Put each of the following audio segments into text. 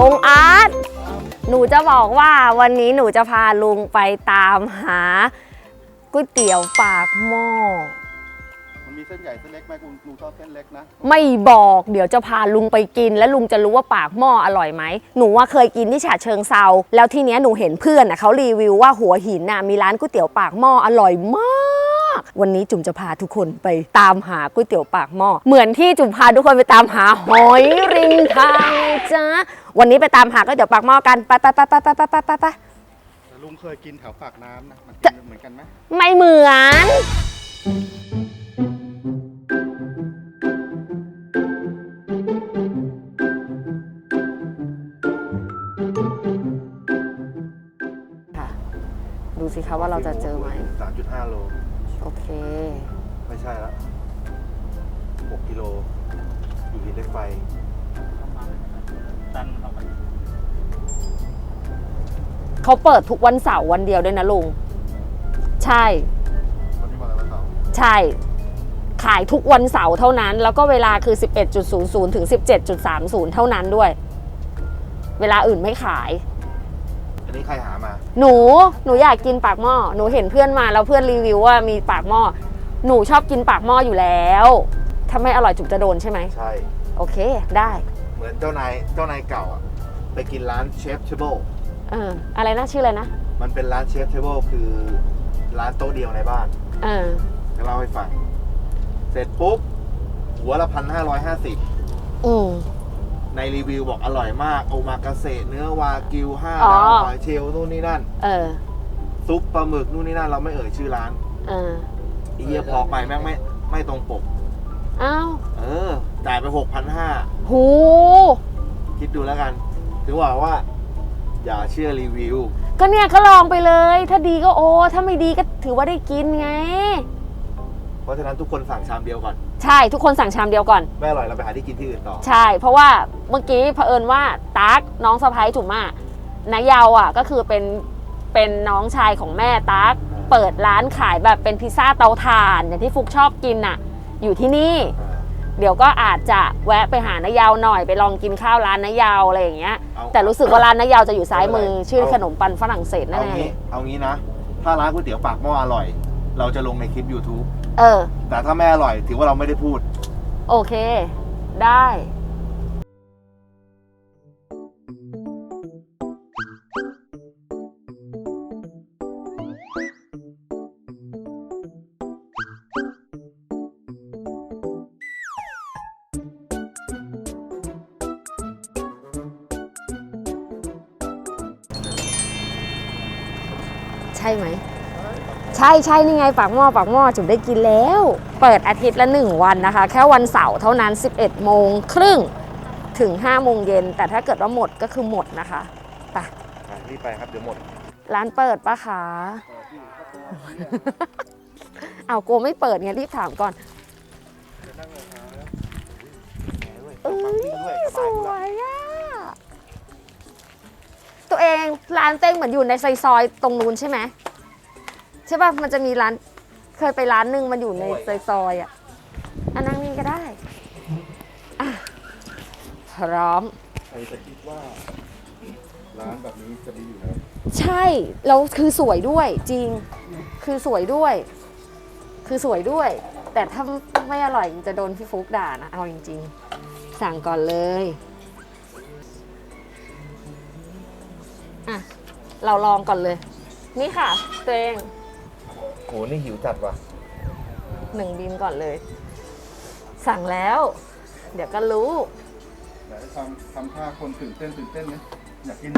ลุงอาร์ตหนูจะบอกว่าวันนี้หนูจะพาลุงไปตามหาก๋วยเตี๋ยวปากหม้อ มันมีเส้นใหญ่เส้นเล็กไหมคุณลุงชอบเส้นเล็กนะ ไม่บอกเดี๋ยวจะพาลุงไปกิน แล้วลุงจะรู้ว่าปากหม้ออร่อยไหมหนูว่าเคยกินที่ฉะเชิงเซาแล้วทีเนี้ยหนูเห็นเพื่อนน่ะเขารีวิวว่าหัวหินน่ะมีร้านก๋วยเตี๋ยวปากหม้ออร่อยมาก วันนี้จุ๋มจะพาทุกคนไปตามหาก๋วยเตี๋ยวปากหม้อเหมือนที่จุ๋มพาทุกคนไปตามหาหอยริมทางจ้าวันนี้ไปตามหาก๋วยเตี๋ยวปากหม้อกันไปไปไปไปไปไปไปไปไปแต่ลุงเคยกินแถวปากน้ำนะมันกินเหมือนกันไหมไม่เหมือน ค่ะ ดูสิคะว่าเราจะเจอไหม3.5โล โอเค ไม่ใช่ละ6กิโล อยู่หินเหล็กไฟเขาเปิดทุกวันเสาร์วันเดียวด้วยนะลุง ใช่ วันนี้มาแล้วเสาร์ใช่ ขายทุกวันเสาร์เท่านั้น แล้วก็เวลาคือ 11.00 ถึง 17.30 เท่านั้นด้วย เวลาอื่นไม่ขาย อันนี้ใครหามา หนู หนูอยากกินปากหม้อ หนูเห็นเพื่อนมาแล้วเพื่อนรีวิวว่ามีปากหม้อ หนูชอบกินปากหม้ออยู่แล้วถ้าไม่อร่อยจุกจะโดนใช่ไหม ใช่ โอเค ได้ เหมือนเจ้านาย เจ้านายเก่าอะไปกินร้านเชฟเทเบิลเออ อะไรนะชื่ออะไรนะ มันเป็นร้านเชฟเทเบิลคือร้านโต๊ะเดียวในบ้าน เออจะเล่าให้ฟัง เสร็จปุ๊บ หัวละพันห้าร้อยห้าสิบอืม ในรีวิวบอกอร่อยมากโอมากาเสะเนื้อวากิวห้าอ๋อดาวหอยเชลล์นู่นนี่นั่น เออ ซุปปลาหมึกนู่นนี่นั่นเราไม่เอ่ยชื่อร้านเออไอ้เฮียพอกไปแม่งไม่ไม่ตรงปก อ้าวเออ จ่ายไปหกพันห้าหูคิดดูแล้วกันถึงบอกว่า อย่าเชื่อรีวิว ก็เนี่ยก็ลองไปเลย ถ้าดีก็โอ้ ถ้าไม่ดีก็ถือว่าได้กินไง เพราะฉะนั้นทุกคนสั่งชามเดียวก่อน ใช่ทุกคนสั่งชามเดียวก่อน ไม่อร่อยเราไปหาที่กินที่อื่นต่อ ใช่ เพราะว่าเมื่อกี้เผอิญว่าตั๊กน้องสะพ้ายจุ๋มอะนายเยาวอะก็คือเป็นเป็นน้องชายของแม่ตั๊กอ่าเปิดร้านขายแบบเป็นพิซซ่าเตาถ่าน อย่างที่ฟุกชอบกินอะ อยู่ที่นี่อ่าเดี๋ยวก็อาจจะแวะไปหานายเยาวหน่อยไปลองกินข้าวร้านนายเยาวอะไรอย่างเงี้ย เอาแต่รู้สึกว่าร้านนายเยาวจะอยู่ซ้ายมือเอา ชื่อขนมปังฝรั่งเศสเอาแน่ๆเลงี้ยเอางี้นะ ถ้าร้านก๋วยเตี๋ยวปากหม้ออร่อย เราจะลงในคลิป YouTube เออ แต่ถ้าไม่อร่อยถือว่าเราไม่ได้พูด โอเค ได้ ใช่ใช่นี่ไงปากหม้อปากหม้อจุ๋มได้กินแล้ว เปิดอาทิตย์ละ 1 วันนะคะ แค่วันเสาร์เท่านั้น 11 โมงครึ่งถึง 5 โมงเย็น แต่ถ้าเกิดว่าหมดก็คือหมดนะคะไปอะรีบไปครับเดี๋ยวหมดร้านเปิดปะคะ เอาโกไม่เปิดไงรีบถามก่อนเอ้ยสวยอะ ตัวเองร้านเต้งเหมือนอยู่ในซอยๆตรงนู้นใช่ไหม ใช่ป่ะมันจะมีร้านเคยไปร้านหนึ่งมันอยู่ในซอยๆอะอันนั่งนี่ก็ได้อะพร้อม ใครจะคิดว่า ร้านแบบนี้จะดีอยู่ไหนใช่แล้วคือสวยด้วยจริง คือสวยด้วย คือสวยด้วย แต่ถ้าไม่อร่อยจะโดนพี่ฟุกด่านะ เอาจริง ๆ สั่งก่อนเลยอะเราลองก่อนเลย นี่ค่ะตัวเอง โหนี่หิวจัดว่ะ หนึ่งบิมก่อนเลย สั่งแล้ว เดี๋ยวก็รู้ อยาห้ทำทำท่าคนตื่นเต้นตื่นเต้นไหมอยากกิน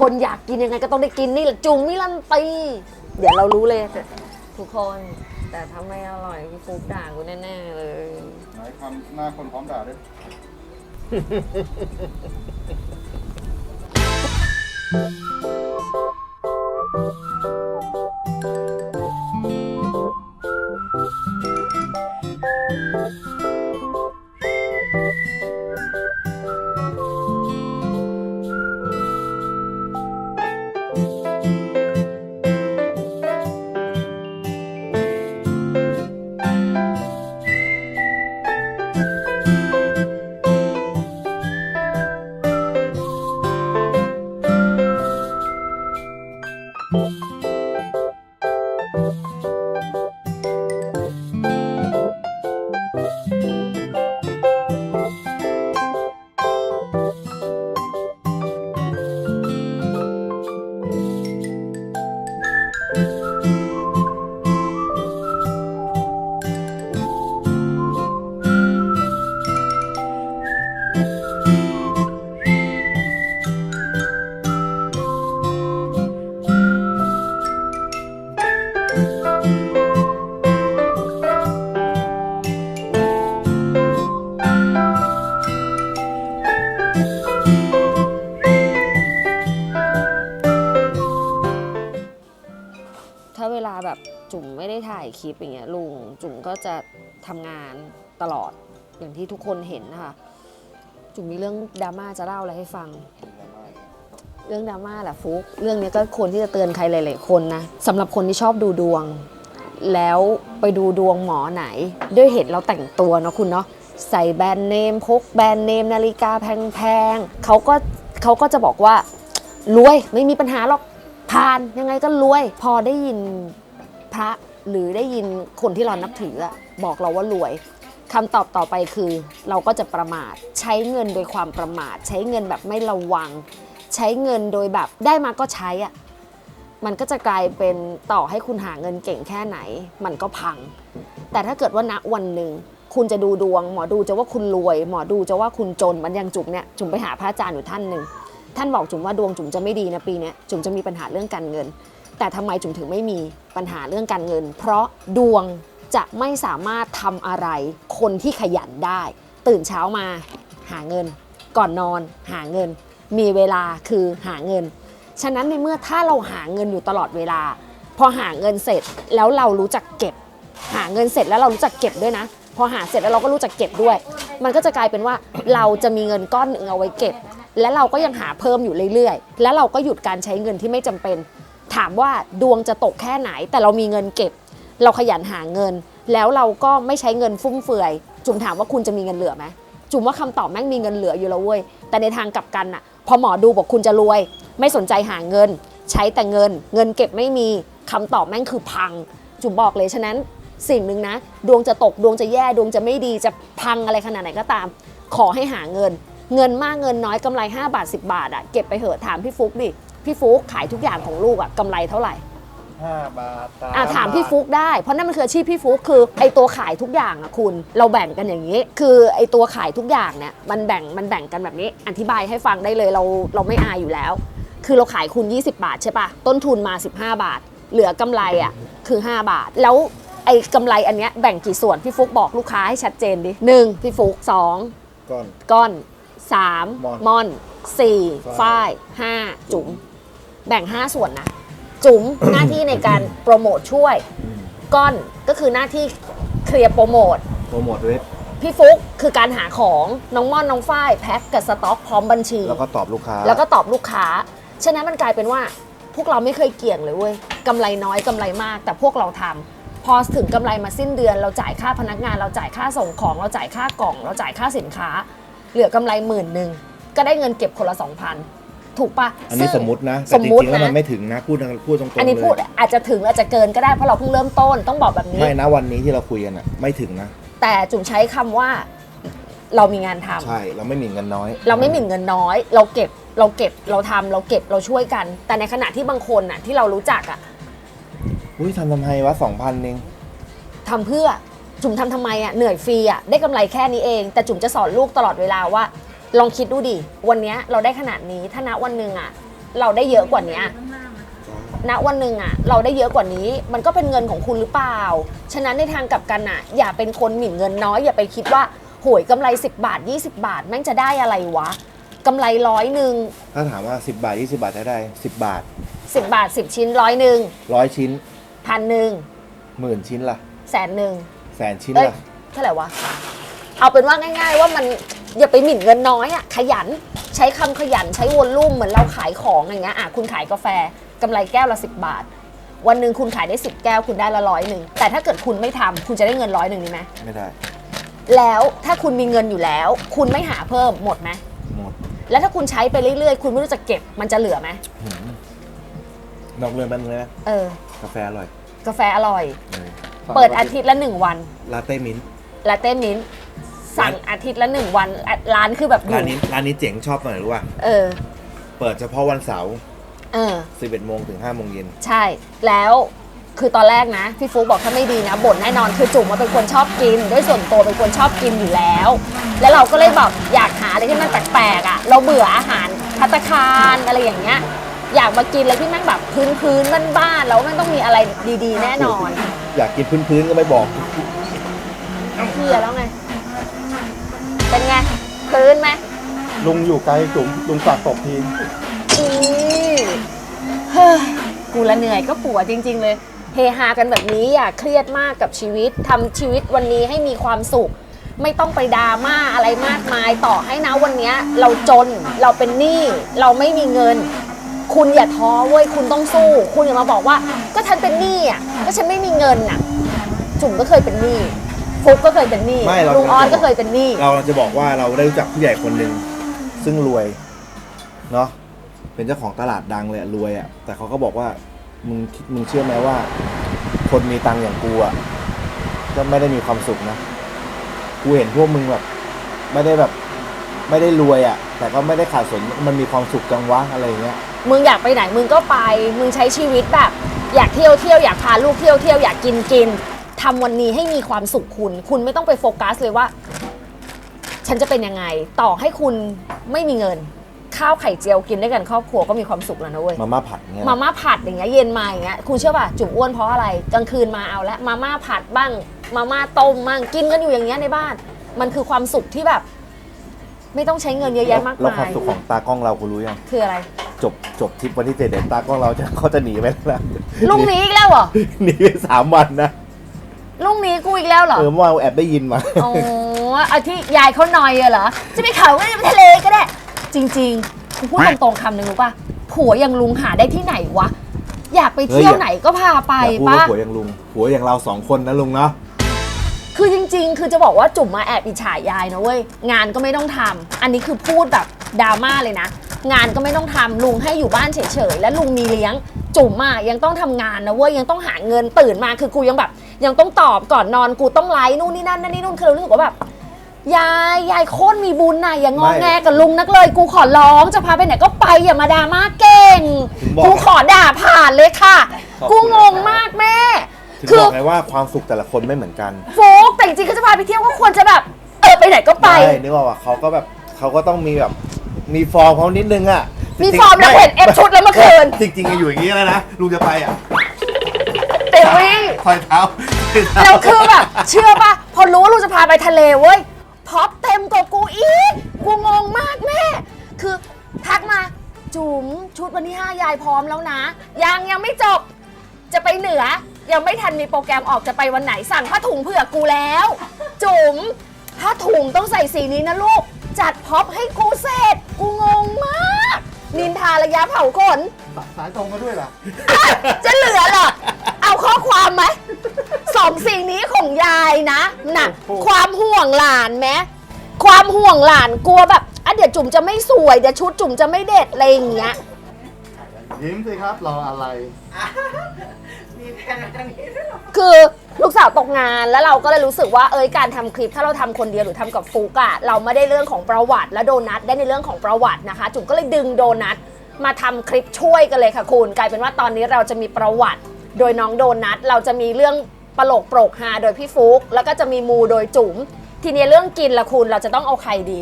คนอยากกินยังไงก็ต้องได้กินนี่แหละจุงมิลันตีเดี๋ยวเรารู้เลย ทุกคน แต่ถ้าไม่อร่อยพี่ฟุกด่ากูแน่ๆเลย ไหนทำหน้าคนพร้อมด่าด้วย ลิปอย่างเงี้ยลุงจุ๋มก็จะทำงานตลอดอย่างที่ทุกคนเห็นนะคะ จุ๋มมีเรื่องดราม่าจะเล่าอะไรให้ฟัง เรื่องดราม่าแหละฟุกเรื่องนี้ก็ควรที่จะเตือนใครหลาย ๆ คนนะสำหรับคนที่ชอบดูดวง แล้วไปดูดวงหมอไหน ด้วยเหตุเราแต่งตัวเนาะคุณเนาะใส่แบรนด์เนมพกแบรนด์เนมนาฬิกาแพงๆเขาก็เขาก็จะบอกว่ารวยไม่มีปัญหาหรอกผ่านยังไงก็รวย พอได้ยินพระ หรือได้ยินคนที่เรานับถือบอกเราว่ารวยคำตอบต่อไปคือเราก็จะประมาท ใช้เงินโดยความประมาท ใช้เงินแบบไม่ระวัง ใช้เงินโดยแบบได้มาก็ใช้อะมันก็จะกลายเป็นต่อให้คุณหาเงินเก่งแค่ไหน มันก็พัง แต่ถ้าเกิดว่าณวันหนึ่งคุณจะดูดวง หมอดูจะว่าคุณรวย หมอดูจะว่าคุณจนมันยังจุ๋มเนี่ยจุ๋มไปหาพระอาจารย์อยู่ท่านหนึ่งท่านบอกจุ๋มว่าดวงจุ๋มจะไม่ดีนะปีนี้จุ๋มจะมีปัญหาเรื่องการเงิน แต่ทำไมจุ๋มถึงไม่มีปัญหาเรื่องการเงิน เพราะดวงจะไม่สามารถทำอะไร คนที่ขยันได้ ตื่นเช้ามาหาเงิน ก่อนนอนหาเงิน มีเวลาคือหาเงิน ฉะนั้นในเมื่อถ้าเราหาเงินอยู่ตลอดเวลา พอหาเงินเสร็จแล้วเรารู้จักเก็บ หาเงินเสร็จแล้วเรารู้จักเก็บด้วยนะ พอหาเสร็จแล้วเราก็รู้จักเก็บด้วย มันก็จะกลายเป็นว่าเราจะมีเงินก้อนหนึ่งเอาไว้เก็บ และเราก็ยังหาเพิ่มอยู่เรื่อยๆ และเราก็หยุดการใช้เงินที่ไม่จำเป็น ถามว่าดวงจะตกแค่ไหน แต่เรามีเงินเก็บ เราขยันหาเงิน แล้วเราก็ไม่ใช้เงินฟุ่มเฟือย จุ๋มถามว่าคุณจะมีเงินเหลือไหมจุ๋มว่าคำตอบแม่งมีเงินเหลืออยู่แล้วเว้ยแต่ในทางกลับกันน่ะพอหมอดูบอกคุณจะรวย ไม่สนใจหาเงิน ใช้แต่เงิน เงินเก็บไม่มีคำตอบแม่งคือพัง จุ๋มบอกเลยฉะนั้นสิ่งหนึ่งนะ ดวงจะตกดวงจะแย่ดวงจะไม่ดีจะพังอะไรขนาดไหนก็ตาม ขอให้หาเงิน เงินมากเงินน้อยกำไร 5 บาท 10 บาทอะเก็บไปเหอะถามพี่ฟุกดิ พี่ฟุกขายทุกอย่างของลูกอะกำไรเท่าไหร่ห้าบาทสอะถามพี่บทฟุกได้ เพราะนั่นมันคืออาชีพพี่ฟุกคือไอตัวขายทุกอย่างอะคุณ เราแบ่งกันอย่างนี้ คือไอตัวขายทุกอย่างเนี่ยมันแบ่งมันแบ่งกันแบบนี้ อธิบายให้ฟังได้เลยเราเราไม่อายอยู่แล้ว คือเราขายคุณ 20 บาทใช่ปะต้นทุนมา 15 บาท เหลือกำไรอะคือ 5 บาทแล้วไอ้กำไรอันเนี้ยแบ่งกี่ส่วนพี่ฟุกบอกลูกค้าให้ชัดเจนดิหนึ่งพี่ฟุกสองก้อน ก้อนสามมอน มอนสี่ฝ้ายฝ้ายห้าจุ๋ม แบ่ง 5 ส่วนนะ จุ๋ม หน้าที่ในการโปรโมทช่วย ก้อนก็คือหน้าที่เคลียร์โปรโมท โปรโมทเว็บ พี่ฟุกคือการหาของน้องม่อนน้องฝ้ายแพ็คกับสต็อกพร้อมบัญชี แล้วก็ตอบลูกค้า แล้วก็ตอบลูกค้า ฉะนั้นมันกลายเป็นว่าพวกเราไม่เคยเกี่ยงเลยเว้ยกำไรน้อยกำไรมาก แต่พวกเราทำพอถึงกำไรมาสิ้นเดือน เราจ่ายค่าพนักงาน เราจ่ายค่าส่งของ เราจ่ายค่ากล่อง เราจ่ายค่าสินค้า เหลือกำไรหมื่นหนึ่งก็ได้เงินเก็บคนละสองพัน ถูกปะอันนี้ซึ่งสมมตินะสแต่มจมุติริงๆแล้วนะมันไม่ถึงนะพูดพูดตรงๆอันนี้เลยพูดอาจจะถึงอาจจะเกินก็ได้เพราะเราเพิ่งเริ่มต้นต้องบอกแบบนี้ ไม่นะวันนี้ที่เราคุยกันอะไม่ถึงนะแต่จุ๋มใช้คำว่าเรามีงานทำใช่เราไม่มีเงินน้อยเราไม่หมิ่นเงินน้อย เราเก็บเราเก็บเราทำเราเก็บเราช่วยกัน แต่ในขณะที่บางคนน่ะที่เรารู้จักอะอุ้ยทำทำไมวะสองพันเองทำเพื่อจุ๋มทำทำไมอะเหนื่อยฟรีอะได้กำไรแค่นี้เอง แต่จุ๋มจะสอนลูกตลอดเวลาว่า ลองคิดดูดิ วันเนี้ยเราได้ขนาดนี้ ถ้าณวันหนึ่งอะเราได้เยอะกว่านี้ณวันหนึ่งอะเราได้เยอะกว่านี้ มันก็เป็นเงินของคุณหรือเปล่า ฉะนั้นในทางกลับกันอะอย่าเป็นคนหมิ่นเงินน้อย อย่าไปคิดว่าโหยกำไร 10 บาท 20 บาทแม่งจะได้อะไรวะกำไรร้อยหนึ่งถ้าถามว่า 10 บาท 20 บาทได้ได้ 10 บาท 10 บาท 10 ชิ้นร้อยหนึ่งร้อยชิ้นพันหนึ่งหมื่นชิ้นละแสนหนึ่งแสนชิ้นเอ้ยละเท่าไหร่วะ เอาเป็นว่าง่าย ๆ ว่ามัน อย่าไปหมิ่นเงินน้อยอะขยันใช้คำขยันใช้วอลลุ่มเหมือนเราขายของอย่างเงี้ยอะคุณขายกาแฟกำไรแก้วละ10บาท วันหนึ่งคุณขายได้10แก้วคุณได้ละร้อยหนึ่งแต่ถ้าเกิดคุณไม่ทำคุณจะได้เงินร้อยหนึ่งนี่ไหมไม่ได้ แล้วถ้าคุณมีเงินอยู่แล้ว คุณไม่หาเพิ่มหมดไหมหมด แล้วถ้าคุณใช้ไปเรื่อยๆ คุณไม่รู้จะเก็บมันจะเหลือไหมหืมนอกเรื่องแป๊บนึงเลยนะเออ กาแฟอร่อย กาแฟอร่อยเออเปิดอาทิตย์ละหนึ่งวันลาเต้มิ้นท์ลาเต้มิ้นท์ สั่งอาทิตย์ละหนึ่งวันอะร้านคือแบบอร้านยู่นี้ร้านนี้เจ๋งชอบตรงไหนรู้ป่ะเออ เปิดเฉพาะวันเสาร์เออ11โมงถึง5โมงเย็นใช่ แล้วคือตอนแรกนะ พี่ฟุกบอกถ้าไม่ดีนะบ่นแน่นอนคือจุ๋มมาเป็นคนชอบกิน ด้วยส่วนตัวเป็นคนชอบกินอยู่แล้ว แล้วเราก็เลยแบบอยากหาอะไรที่มันแปลกๆอะ เราเบื่ออาหารพัตตาคารอะไรอย่างเงี้ยอยากมากินอะไรที่แม่งแบบพื้นๆบ้านๆแล้วมันต้องมีอะไรดีๆ แน่นอน อยากกินพื้นๆก็ไม่บอกเฮียแล้วไง เป็นไงพื้นไหมลุงอยู่ไกลจุ๋มลุงฝากตบทีอือเฮ้ยกูละเหนื่อยก็ปวดจริง ๆ เลย เฮฮากันแบบนี้อย่าเครียดมากกับชีวิตทำชีวิตวันนี้ให้มีความสุข ไม่ต้องไปดราม่าอะไรมากมายต่อให้นะวันเนี้ย เราจนเราเป็นหนี้เราไม่มีเงิน คุณอย่าท้อเว้ยคุณต้องสู้ คุณอย่ามาบอกว่า ก็ฉันเป็นหนี้อะก็ฉันไม่มีเงินอะ จุ๋มก็เคยเป็นหนี้ ฟุกก็เคยเป็นหนี้ไม่เรา ลุงออสก็เคยเป็นหนี้ เราจะบอกว่าเราได้รู้จักผู้ใหญ่คนหนึ่งซึ่งรวยเนาะเป็นเจ้าของตลาดดังเลยอะรวยอะแต่เขาก็บอกว่ามึงคิดมึงเชื่อไหมว่า คนมีตังค์อย่างกูอะก็ไม่ได้มีความสุขนะกูเห็นพวกมึงแบบ ไม่ได้แบบ ไม่ได้รวยอะแต่ก็ไม่ได้ขาดสนมันมีความสุขจังวะอะไรอย่างเงี้ย มึงอยากไปไหนมึงก็ไป มึงใช้ชีวิตแบบ อยากเที่ยวเที่ยวอยากพาลูกเที่ยวเที่ยวอยากกินกิน ทำวันนี้ให้มีความสุขคุณ คุณไม่ต้องไปโฟกัสเลยว่า ฉันจะเป็นยังไง ต่อให้คุณไม่มีเงิน ข้าวไข่เจียวกินด้วยกันครอบครัวก็มีความสุขแล้วนะเว้ย มาม่าผัดเงี้ยมาม่าผัดอย่างเงี้ยเย็นมาอย่างเงี้ยคุณเชื่อป่ะจุ๋มอ้วนเพราะอะไรกลางคืนมาเอาละมาม่าผัดบ้าง มาม่าต้มบ้างกินกันอยู่อย่างเงี้ยในบ้าน มันคือความสุขที่แบบ ไม่ต้องใช้เงินเยอะแยะมากแล้วมาความยสุขของตากล้องเราคุณรู้ยัง คืออะไร จบจบทริปวันที่เจ็ดเดี๋ยวตากล้องเราจะเขาจะหนีไปแล้วนะลุงหนี้อีกแล้วเหรอ หนีไปสามวันนะ ลุงหนี้กูอีกแล้วเหรอ เออเมื่อวานแอบได้ยินมาอ๋อเอาที่ยายเขาหนอยอะเหรอ จะไปเขาก็จะไปทะเลก็ได้ จริงๆกูพูดตรงๆคำหนึ่งรู้ป่ะ ผัวอย่างลุงหาได้ที่ไหนวะ อยากไปเที่ยวเฮ้ยอย่าไหนก็พาไปอย่าพูดป่ะ ว่าผัวอย่างลุงผัวอย่างเราสองคนนะลุงเนาะ คือจริงๆ คือจะบอกว่าจุ๋มมาแอบอิจฉายายนะเว้ย งานก็ไม่ต้องทำ อันนี้คือพูดแบบดราม่าเลยนะ งานก็ไม่ต้องทำลุงให้อยู่บ้านเฉยๆ และลุงมีเลี้ยง จุ๋มอะยังต้องทำงานนะเว้ย ยังต้องหาเงินตื่นมาคือกูยังแบบ ยังต้องตอบก่อนนอนกูต้องไลฟ์นู่นนี่นั่นนั่นนี่นู่นคือเรารู้สึกว่าแบบยายยายโคตรมีบุญน่ะอย่างงอแงกับลุงนักเลยกูขอร้องจะพาไปไหนก็ไปอย่ามาดราม่าเก่ง ถึงบอก กูขอด่าผ่านเลยค่ะขอบกูคุณงงมากแม่ ถึงคืบออกไงว่าความสุขแต่ละคนไม่เหมือนกันโฟกแต่จริงๆเขาจะพาไปเที่ยวก็ควรจะแบบเออไปไหนก็ไป ใช่นึกว่าว่าเขาก็แบบเขาก็ต้องมีแบบมีฟอร์มเขานิดนึงอะมีจงๆฟอร์มแล้วไเห็นเอฟชุดแล้วเมื่อคืน จริงๆอะอยู่อย่างนี้แล้วนะลุงจะไปอะ เต็มวิ่ง คอยเท้าแล้วคือแบบเชื่อป่ะ พอรู้ว่าลูกจะพาไปทะเลเว้ยพร็อปเต็มกว่ากูอีก กูงงมากแม่ คือทักมา จุ๋มชุดวันที่ 5 ยายพร้อมแล้วนะ ยังยังไม่จบ จะไปเหนือ ยังไม่ทันมีโปรแกรมออกจะไปวันไหนสั่งผ้าถุงเผื่อกูแล้ว จุ๋มผ้าถุงต้องใส่สีนี้นะลูก จัดพร็อปให้กูเสร็จ กูงงมาก นินทาระยะเผาขน สายตรงมาด้วยล่ะจะเหลือเหรอ เอาข้อความไหมสองสิ่งนี้ของยายนะน่ะโอ้โห ความห่วงหลานไหมความห่วงหลานกลัวแบบอะเดี๋ยวจุ๋มจะไม่สวยเดี๋ยวชุดจุ๋มจะไม่เด็ดอะไรอย่างเงี้ย ยิ้มสิครับรออะไรคือลูกสาวตกงานแล้วเราก็เลยรู้สึกว่าเอ้ยการทำคลิปถ้าเราทำคนเดียวหรือทำกับฟุกอะเราไม่ได้เรื่องของประวัติและโดนัทได้ในเรื่องของประวัตินะคะ จุ๋มก็เลยดึงโดนัทมาทำคลิปช่วยกันเลยค่ะคุณ กลายเป็นว่าตอนนี้เราจะมีประวัติ โดยน้องโดนัทเราจะมีเรื่องปลกโปรกฮาโดยพี่ฟุกแล้วก็จะมีมูโดยจุ๋มทีนี้เรื่องกินละคุณเราจะต้องเอาใครดี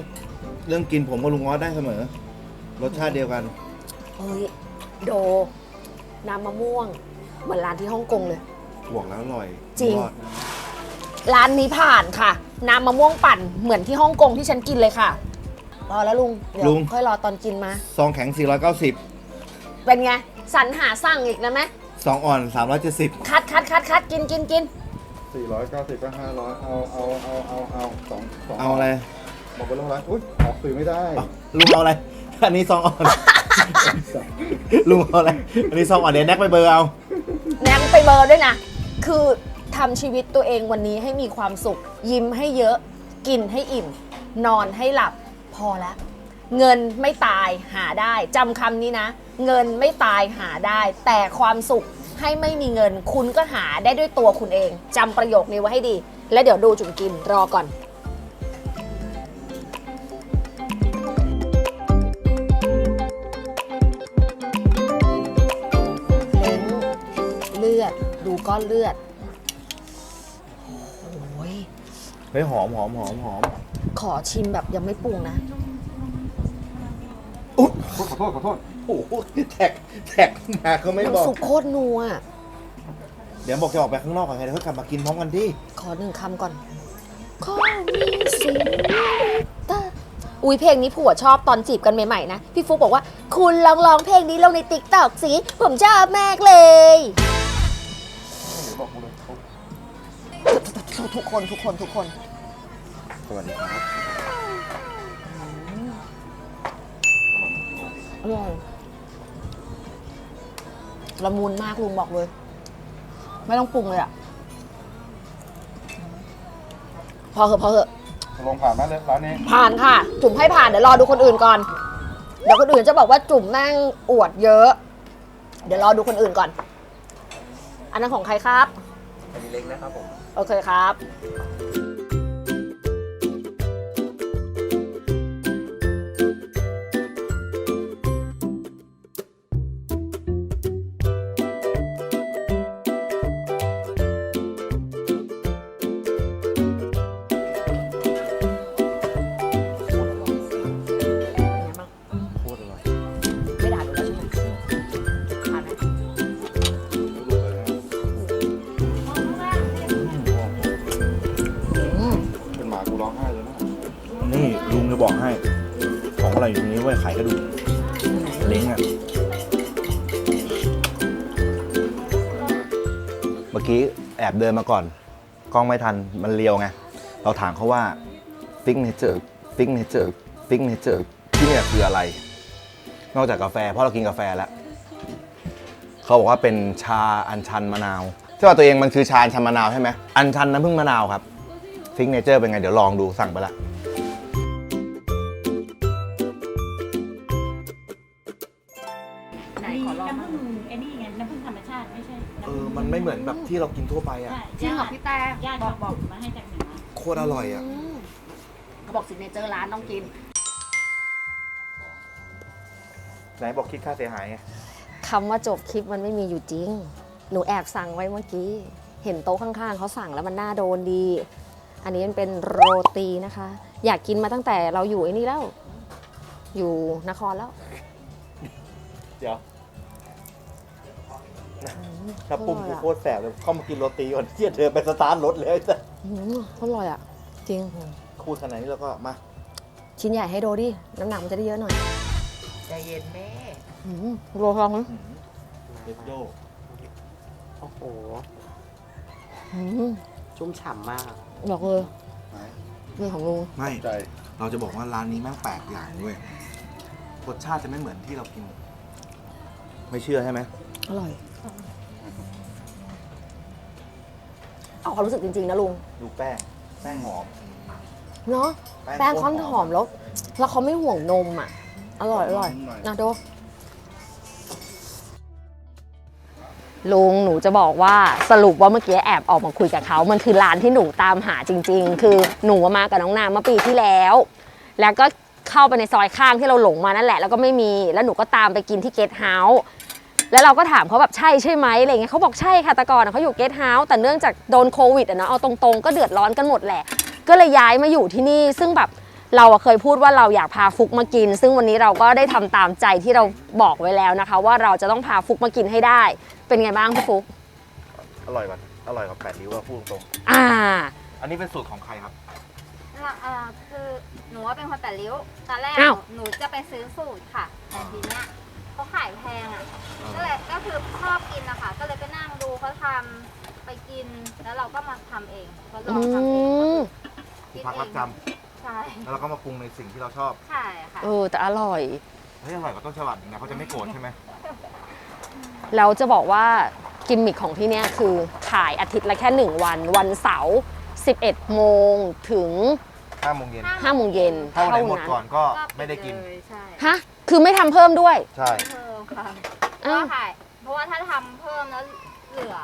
เรื่องกินผมกับลุงออสได้เสมอ รสชาติเดียวกัน เฮ้ยโด น้ำมะม่วง เหมือนร้านที่ฮ่องกงเลยบอกแล้วอร่อยจริงยอดร้านนี้ผ่านค่ะ น้ำมะม่วงปั่นเหมือนที่ฮ่องกงที่ฉันกินเลยค่ะรอแล้วลุงเดี๋ยวค่อยรอตอนกินมา ซองแข็ง 490 เป็นไงสรรหาสั่งอีกนะไหม ซองอ่อน370คัดคัดคัดคัดกินกินกิน490ก็500เอาเอาเอาเอาเอาสองสองเอาอะไรบอกไปแล้วร้อยอุ้ยออกสื่อไม่ได้อ้าวลุงเอาอะไร อันนี้ซองอ่อน ลุงเอาอะไร อันนี้ซองอ่อนเดี๋ยวแน็กไปเบอร์เอา แนมไปเบอร์ด้วยนะ คือทำชีวิตตัวเองวันนี้ให้มีความสุข ยิ้มให้เยอะ กินให้อิ่ม นอนให้หลับ พอแล้ว เงินไม่ตายหาได้จำคำนี้นะ เงินไม่ตายหาได้ แต่ความสุขให้ไม่มีเงิน คุณก็หาได้ด้วยตัวคุณเองจำประโยคนี้ไว้ให้ดี แล้วเดี๋ยวดูจุ๋มกินรอก่อนเล้งเลือดดูก้อนเลือดโอ้ยเฮ้ยหอมหอมหอมหอมขอชิมแบบยังไม่ปรุงนะ อุ๊ยขอโทษขอโทษโอ้โหแท็กแท็กมาก็ไม่บอก น้ำซุปโคตรนัว เดี๋ยวบอกจะออกไปข้างนอกกันไงเดี๋ยวเขากลับมากินพร้อมกันที่ขอหนึ่งคำก่อน ขอมีสิ่งตาอุ้ยเพลงนี้ผัวชอบตอนจีบกันใหม่ๆนะ พี่ฟุกบอกว่า คุณลองร้องเพลงนี้ลงในติ๊กต็อกสิ ผมชอบมากเลยทุกคนทุกคนทุกคน สวัสดีครับ อร่อยละมุนมากลุงบอกเลย ไม่ต้องปรุงเลยอะพอเหอะพอเหอะลงผ่านไหมเลยร้านนี้ ผ่านค่ะ จุ่มให้ผ่านเดี๋ยวรอดูคนอื่นก่อน เดี๋ยวคนอื่นจะบอกว่าจุ่มแม่งอวดเยอะ เดี๋ยวรอดูคนอื่นก่อน อันนั้นของใครครับ อันนี้เล็กนะครับผม โอเคครับ เดินมาก่อน กล้องไม่ทันมันเลียวไง เราถามเขาว่าฟิกเนเจอร์ฟิกเนเจอร์ฟิกเนเจอร์ที่เนี่ยคืออะไร นอกจากกาแฟ เพราะเรากินกาแฟแล้วเขาบอกว่าเป็นชาอัญชันมะนาวใช่ป่ะตัวเองมันคือชาอัญชันมะนาวใช่ไหมอัญชันน้ำผึ้งมะนาวครับฟิกเนเจอร์เป็นไงเดี๋ยวลองดูสั่งไปละ ที่เรากินทั่วไปอะใช่จริงเหรอพี่แต่ญาติบอเขากบอกมาให้จากเหนือโคตรอร่อยอะอืมเขาบอกสิกเนเจอร์ร้านต้องกิน ไหนบอกคิดค่าเสียหายไงคำว่าจบคลิปมันไม่มีอยู่จริง หนูแอบสั่งไว้เมื่อกี้ เห็นโต๊ะข้างๆเขาสั่งแล้วมันน่าโดนดี อันนี้มันเป็นโรตีนะคะ อยากกินมาตั้งแต่เราอยู่ไอ้นี่แล้ว อยู่นครแล้ว เดี๋ยว ถ้าปุ่มกูโคตรแสบเลยเข้ามากินโรตีก่อนเที่ยเดินไปสตาร์ทรถเลยอืมอร่อยอะ จริง คูดขนาดนี้แล้วก็มาชิ้นใหญ่ให้โดดิ น้ำหนักมันจะได้เยอะหน่อยใจเย็นแม่ อืมโรฟองนะเดโดโอ้โห อืมชุ่มฉ่ำมาก บอกเลยนี่ของลุงไม่ใจเราจะบอกว่าร้านนี้แม่งแปลกอย่างด้วยรสชาติจะไม่เหมือนที่เรากิน ไม่เชื่อใช่ไหมอร่อย เอาความรู้สึกจริง ๆ นะลุง ดูแป้ง แป้งหอม เนาะแป้งเขาหอมแล้วแล้วเขาไม่ห่วงนมอะ อร่อยอร่อยนะโดลุงหนูจะบอกว่าสรุปว่าเมื่อกี้แอบออกมาคุยกับเขามันคือร้านที่หนูตามหาจริง ๆ คือหนูมากับน้องนามเมื่อปีที่แล้ว แล้วก็เข้าไปในซอยข้างที่เราหลงมานั่นแหละแล้วก็ไม่มีแล้วหนูก็ตามไปกินที่เกสเฮาส์ แล้วเราก็ถามเขาแบบใช่ใช่ไหมอะไรเงี้ยเขาบอกใช่ค่ะแต่ก่อนอะเขาอยู่เกสต์เฮาส์แต่เนื่องจากโดนโควิดอะเนาะเอาตรงๆก็เดือดร้อนกันหมดแหละ ก็เลยย้ายมาอยู่ที่นี่ ซึ่งแบบเราอะเคยพูดว่าเราอยากพาฟุกมากิน ซึ่งวันนี้เราก็ได้ทำตามใจที่เราบอกไว้แล้วนะคะ ว่าเราจะต้องพาฟุกมากินให้ได้ เป็นไงบ้างพี่ฟุกอร่อยกว่าอร่อยกว่าแปดริ้วอะพูดตรงอ่าๆอันนี้เป็นสูตรของใครครับเอ่อคือหนูว่าเป็นคนแปดริ้วตอนแรกอ้าว หนูจะไปซื้อสูตรค่ะแต่ทีเนี้ย เขาขายแพงอะก็เลยก็คือชอบกินนะคะก็เลยไปนั่งดูเขาทำไปกินแล้วเราก็มาทำเองทดลอืองทำเองมคิดพักเอรักงจใช่ำแล้วเราก็มาปรุงในสิ่งที่เราชอบใช่ค่ะเออแต่อร่อย เฮ้ยอร่อยกว่าต้นฉบับอีกนะเขาจะไม่โกรธใช่ไหมแล้วจะบอกว่ากิมมิคของที่เนี่ยคือขายอาทิตย์ละแค่ 1 วัน วันเสาร์ 11 โมงถึงห้าโมงเย็น5โมงเย็นถ้าวันไหนหมดนั้นก่อนก็ก็ไม่ได้กิน เลยใช่ ฮะ คือไม่ทำเพิ่มด้วยใช่เพิ่มค่ะอ้าก็วขายเพราะว่าถ้าทำเพิ่มแล้วเหลือ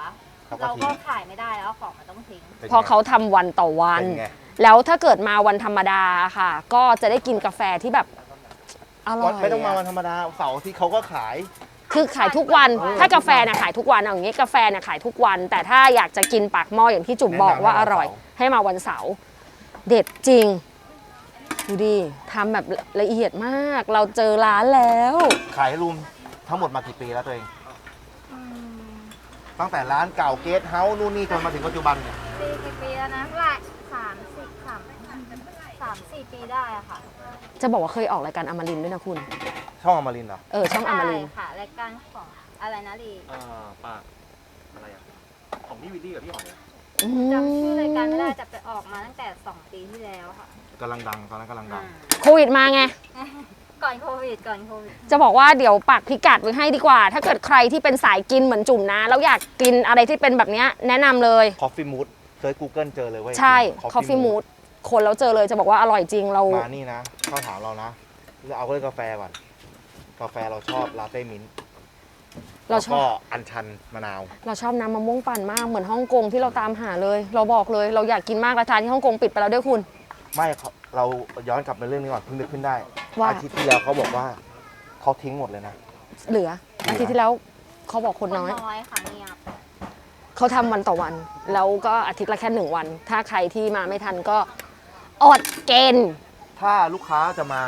เขาก็เราทิ้ก็งขายไม่ได้แล้วของมันต้องทิ้ง ป็นไงเพราะเขาทำวันต่อวัน เป็นไง แล้วถ้าเกิดมาวันธรรมดาค่ะ ก็จะได้กินกาแฟที่แบบอร่อยไม่ต้องมาวันอะธรรมดาเสาร์ที่เขาก็ขาย คือขายทุกวัน ถ้ากาแฟนะขายทุกวันเอาอย่างนี้กาแฟนะขายทุกวัน แต่ถ้าอยากจะกินปากหม้ออย่างที่จุ๋มบอกว่าอร่อย ให้มาวันเสาร์เด็ดจริง ดูดิทำแบบละเอียดมาก เราเจอร้านแล้ว ขายให้ลุมทั้งหมดมากี่ปีแล้วตัวเอง อืมตั้งแต่ร้านเก่าเกสเฮาส์นู่นนี่จนมาถึงปัจจุบันเนี่ยปีกี่ปีแล้วนะหลายสามสิบสามสามสี่ปีได้อะค่ะจะบอกว่าเคยออกรายการอมรินทร์ด้วยนะคุณ ช่องอมรินทร์เหรอเออ ช่องอมรินทร์ ใช่ค่ะรายการของอะไรนะลีอ่าปากอะไรอะ ของพี่วิลลี่กับพี่หอยอะอืมจำชื่อรายการไม่ได้จะไปออกมาตั้งแต่2ปีที่แล้วค่ะ กำลังดังตอนนั้นกำลังดัง โควิดมาไง ก่อนโควิดก่อนโควิด จะบอกว่าเดี๋ยวปักพิกัดไว้ให้ดีกว่า ถ้าเกิดใครที่เป็นสายกินเหมือนจุ่มนะ แล้วอยากกินอะไรที่เป็นแบบเนี้ยแนะนำเลย Coffee Mood เซิร์ช Google เจอเลยเว้ย ใช่ Coffee Mood คนแล้วเจอเลยจะบอกว่าอร่อยจริงเรา มานี่นะเข้าถามเรานะเราเอาเรื่องกาแฟก่อน กาแฟเราชอบลาเต้มิ้นท์เราชแล้วอบ ก็อัญชันมะนาว เราชอบน้ำมะม่วงปั่นมากเหมือนฮ่องกงที่เราตามหาเลย เราบอกเลยเราอยากกินมากราคาที่ฮ่องกงปิดไปแล้วด้วยคุณ ไม่เขาเราย้อนกลับมาเรื่องนี้ก่อนเพิ่งนึกขึ้นได้ว่า อาทิตย์ที่แล้วเขาบอกว่าเขาทิ้งหมดเลยนะ เหลืออาทิตย์ที่แล้วเขาบอกคนคนน้อย น้อยค่ะเงียบเขาทำวันต่อวัน แล้วก็อาทิตย์ละแค่หนึ่งวัน ถ้าใครที่มาไม่ทันก็อดเกณฑ์ถ้าลูกค้าจะมา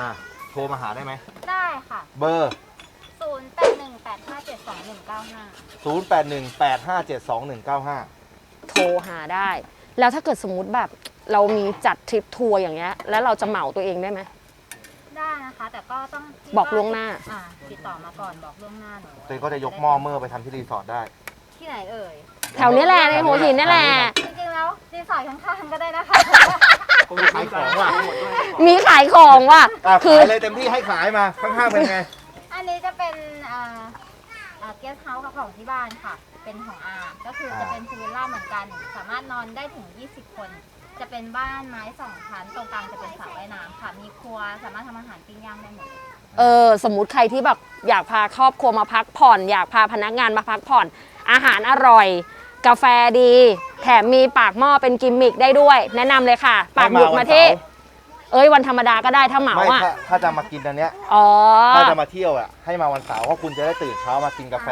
โทรมาหาได้ไหมได้ค่ะ เบอร์ 0 8 1 8 5 7 2 1 9 5 0818572195 โทรหาได้ แล้วถ้าเกิดสมมุติแบบ เรามีจัดทริปทัวร์อย่างเงี้ยแล้วเราจะเหมาตัวเองได้ไหม ได้นะคะ แต่ก็ต้องที่บอกล่วงหน้า อ่าติดต่อมาก่อนบอกล่วงหน้าหนูตัวเองก็จะยกหม้อเมื่อไปทำที่รีสอร์ทได้ ที่ไหนเอ่ย แถวนี้แหละในหัวหินนี่แหละ จริงๆแล้วรีสอร์ทข้างๆก็ได้นะคะขายของว่ะมีขายของว่ะ อะคือ ขายเลยเต็มที่ให้ขายมาข้างๆเป็นไง อันนี้จะเป็นอ่าอ่าเกสเฮาส์ของที่บ้านค่ะ เป็นของอาก็คือจะเป็นพูลวิลล่าเหมือนกัน สามารถนอนได้ถึง 20 คน จะเป็นบ้านไม้สองชั้นตรงกลางจะเป็นสระว่ายน้ำค่ะ มีครัวสามารถทำอาหารปิ้งย่างได้หมดเลยเออสมมุติใครที่แบบอยากพาครอบครัวมาพักผ่อน อยากพาพนักงานมาพักผ่อน อาหารอร่อย กาแฟดี แถมมีปากหม้อเป็นกิมมิกได้ด้วย แนะนำเลยค่ะ ปากหมุดมาที่ เอ้ยวันธรรมดาก็ได้ถ้าเหมาไม่อะถ้าถ้าจะมากินอันเนี้ย อ๋อ ถ้าจะมาเที่ยวอะให้มาวันเสาร์เพราะคุณจะได้ตื่นเช้ามากินกาแฟ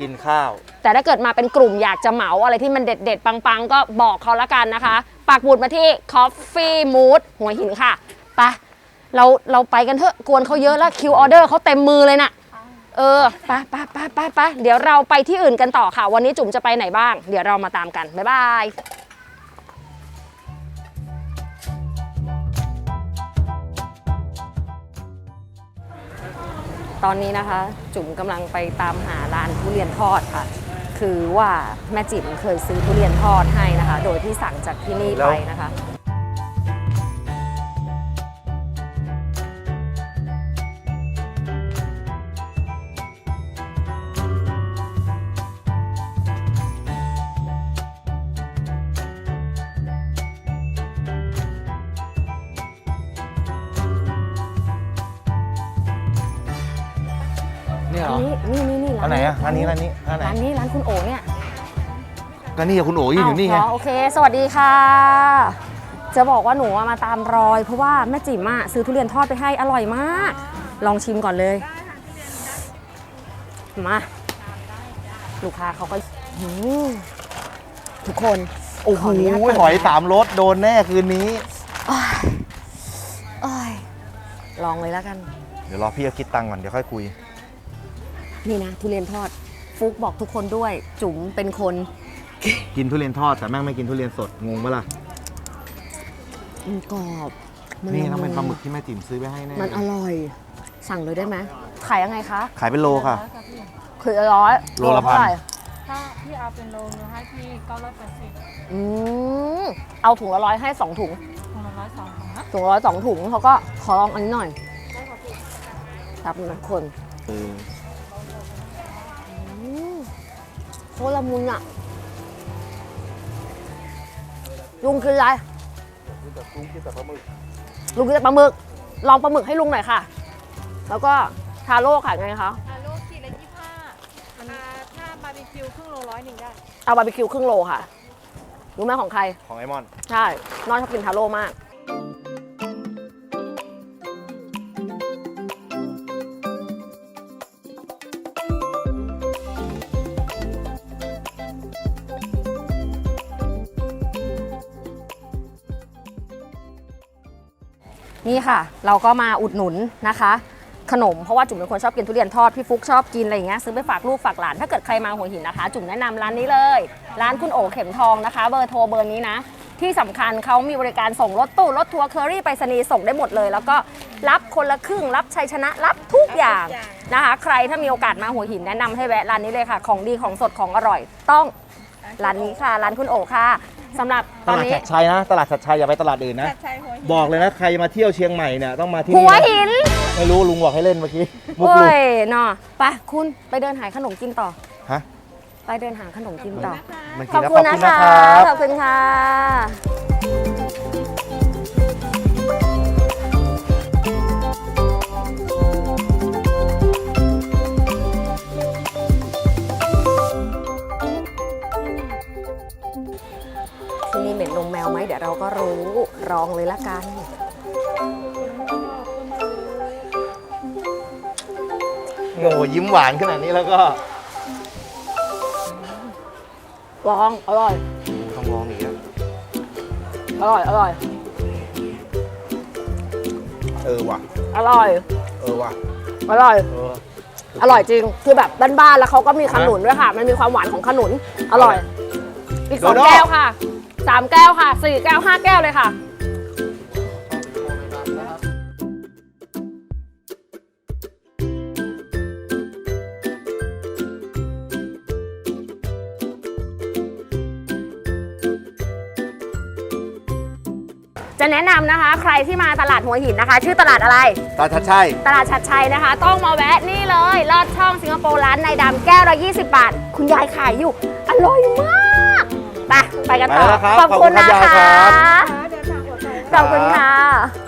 กินข้าว แต่ถ้าเกิดมาเป็นกลุ่มอยากจะเหมาอะไรที่มันเด็ด ๆ ปัง ๆ ก็บอกเขาละกันนะคะ ปากบูดมาที่ Coffee Mood หัวหินค่ะไปะเราเราไปกันเถอะกวนเขาเยอะแล้วคิวออเดอร์เขาเต็มมือเลยน่ะ เออไปไปไปไปไปเดี๋ยวเราไปที่อื่นกันต่อค่ะ วันนี้จุ๋มจะไปไหนบ้าง เดี๋ยวเรามาตามกัน บ๊ายบาย ตอนนี้นะคะ จุ๋มกำลังไปตามหาร้านทุเรียนทอดค่ะ คือว่าแม่จิ๋มเคยซื้อทุเรียนทอดให้นะคะ โดยที่สั่งจากที่นี่ไปนะคะ นไหนอะอันนี้ร้านนี้อันไหนร้านนี้ร้านคุณโอเนี่ยก็นี่อะคุณโอ๋ยืนอยู่นี่ไงาวเหรโอเค สวัสดีค่ะ จะบอกว่าหนูอะมาตามรอย เพราะว่าแม่จิ๋มอะซื้อทุเรียนทอดไปให้อร่อยมาก ลองชิมก่อนเลย มา ลูกค้าเขาก็หืมทุกคนโอ้โหขออนุญาตเปิดหอยนะสามรสโดนแน่คืนนี้เอ้ยลองเลยแล้วกัน เดี๋ยวรอพี่เอาคิดตังค์ก่อนเดี๋ยวค่อยคุย นี่นะทุเรียนทอด ฟุกบอกทุกคนด้วย จุ๋มเป็นคน กินทุเรียนทอดแต่แม่งไม่กินทุเรียนสดงงปะล่ะมันกรอบมันี่ละต้องเป็นยปลาหมึกที่แม่จิ๋มซื้อไปให้แน่มันอร่อย สั่งเลยได้ไหมขายยังไงคะขายเป็นโลค่ะ คือร้อยโลละพัน เท่าไหร่ถ้าพี่เอาเป็นโลนึงให้พี่เก้าร้อยแปดสิบอืมเอาถุงละร้อยให้สองถุง คนละร้อยสองนะถุงละร้อยสองถุงเขาก็ขอลองอันนี้หน่อยครับนะคน เอออื โคตรละมุนอะลุงกินอะไรกุ้งกินแต่ปลาหมึกลุงกินแต่ปลาหมึก ลองปลาหมึกให้ลุงหน่อยค่ะ แล้วก็ทาโร่ขายไงคะอ่าโลขีดละยี่ห้ามันถ้าบาร์บีคิวครึ่งโลร้อยหนึ่งได้ เอาบาร์บีคิวครึ่งโลค่ะ รู้ไหมของใคร ของไอมอน ใช่ น้องชอบกินทาโร่มาก นี่ค่ะ เราก็มาอุดหนุนนะคะ ขนมเพราะว่าจุ๋มเป็นคนชอบกินทุเรียนทอดพี่ฟุกชอบกินอะไรอย่างเงี้ยซื้อไปฝากลูกฝากหลานถ้าเกิดใครมาหัวหินนะคะ จุ๋มแนะนำร้านนี้เลย ร้านคุณโอเข็มทองนะคะ เบอร์โทรเบอร์นี้นะ ที่สำคัญเขามีบริการส่งรถตู้รถทัวร์เคอรี่ไปรษณีย์ส่งได้หมดเลย แล้วก็รับคนละครึ่งรับชัยชนะรับทุกอย่างนะคะ ใครถ้ามีโอกาสมาหัวหินแนะนำให้แวะร้านนี้เลยค่ะ ของดีของสดของอร่อยต้องร้านนี้ค่ะ ร้านคุณโอค่ะ สำหรับตตอนลาดนี้ชัดชัยนะ ตลาดชัดชัยอย่าไปตลาดอื่นนะชัดชัยหัวหินบอกเลยนะใครมาเที่ยวเชียงใหม่เนี่ยต้องมาที่หันี่วนะหินไม่รู้ลุงบอกให้เล่นเมื่อกี้มุกโอ้ลุงยเนาะไปคุณไปเดินหาขนมกินต่อ ฮะไปเดินหาขนมกินต่อเมื่อขอบกี้นะคุณนะคะ รับ ขอบคุณค่ะ ดี๋ยวเราก็รู้ลองเลยละกัน โง่ยิ้มหวานขนาดนี้แล้วก็ลอง อร่อย ต้องลองอีกอะอร่อย อร่อย เออว่ะ อร่อย เออว่ะ อร่อย เออ อร่อยจริง คือแบบบ้านๆแล้วเขาก็มีขนุนด้วยค่ะ มันมีความหวานของขนุน อร่อย อีกสองโดโดแก้วค่ะ สามแก้วค่ะสี่แก้วห้าแก้วเลยค่ะ จะแนะนำนะคะ ใครที่มาตลาดหัวหินนะคะ ชื่อตลาดอะไรตลาดชัดชัย ตลาดชัดชัยนะคะ ต้องมาแวะนี่เลย ลอดช่องสิงคโปร์ร้านในดำแก้วละ20 บาท คุณยายขายอยู่ อร่อยมาก ไปไปกันต่อไปแล้วครับขอบคุณขอบคุณนะครัคะบยายครับเดินทางปลอดภัยขอบคุณค่ะ